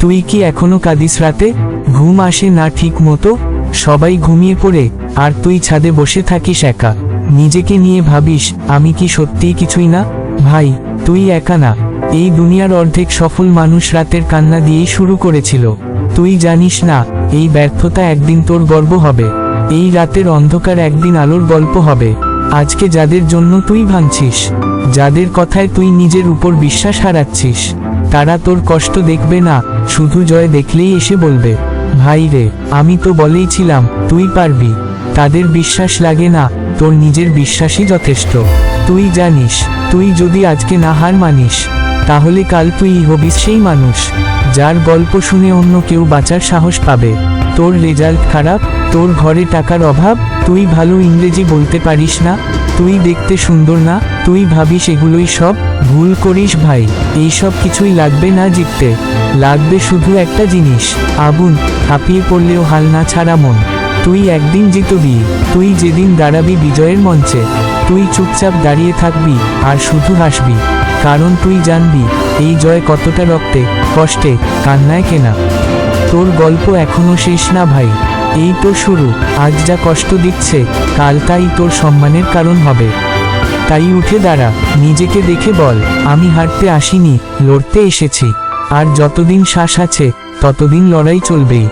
তুই কি এখনও কাঁদিস রাতে? ঘুম আসে না ঠিক মতো সবাই ঘুমিয়ে পড়ে, আর তুই ছাদে বসে থাকিস একা। নিজেকে নিয়ে ভাবিস, আমি কি সত্যিই কিছুই না? ভাই, তুই একা না। এই দুনিয়ার অর্ধেক সফল মানুষ রাতের কান্না দিয়েই শুরু করেছিল। তুই জানিস না, এই ব্যর্থতা একদিন তোর গর্ব হবে। এই রাতের অন্ধকার একদিন আলোর গল্প হবে। আজকে যাদের জন্য তুই ভাঙছিস। যাদের কথায় তুই নিজের উপর বিশ্বাস হারাচ্ছিস, তারা তোর কষ্ট দেখবে না, শুধু জয় দেখলেই এসে বলবে, ভাই রে, আমি তো বলেই ছিলাম, তুই পারবি। তাদের বিশ্বাস লাগে না, তোর নিজের বিশ্বাসই যথেষ্ট। তুই জানিস, তুই যদি আজকে না হার মানিস, তাহলে কাল তুই হবিস সেই মানুষ, যার গল্প শুনে অন্য কেউ বাঁচার সাহস পাবে। তোর রেজাল্ট খারাপ, তোর ঘরে টাকার অভাব, তুই ভালো ইংরেজি বলতে পারিস না? তুই দেখতে সুন্দর না, তুই ভাবিস এগুলোই সব? ভুল করিস ভাই এইসব কিছুই লাগবে না জিততে। লাগবে শুধু একটা জিনিস, আগুন, হাঁপিয়ে পড়লেও হাল না ছাড়া মন। তুই একদিন জিতবি, তুই যেদিন দাঁড়াবি বিজয়ের মঞ্চে। তুই চুপচাপ দাঁড়িয়ে থাকবি, আর শুধু হাসবি। কারণ তুই জানবি, এই জয় কতটা রক্তে, কষ্টে, কান্নায় কেনা। তোর গল্প এখনও শেষ না ভাই। এই তো শুরু, আজ যা কষ্ট দিচ্ছে, কাল তাই তোর সম্মানের কারণ হবে। তাই উঠে দাঁড়া, নিজেকে দেখে বল, আমি হারতে আসিনি, লড়তে এসেছি। আর যতদিন শ্বাস আছে, ততদিন লড়াই চলবেই।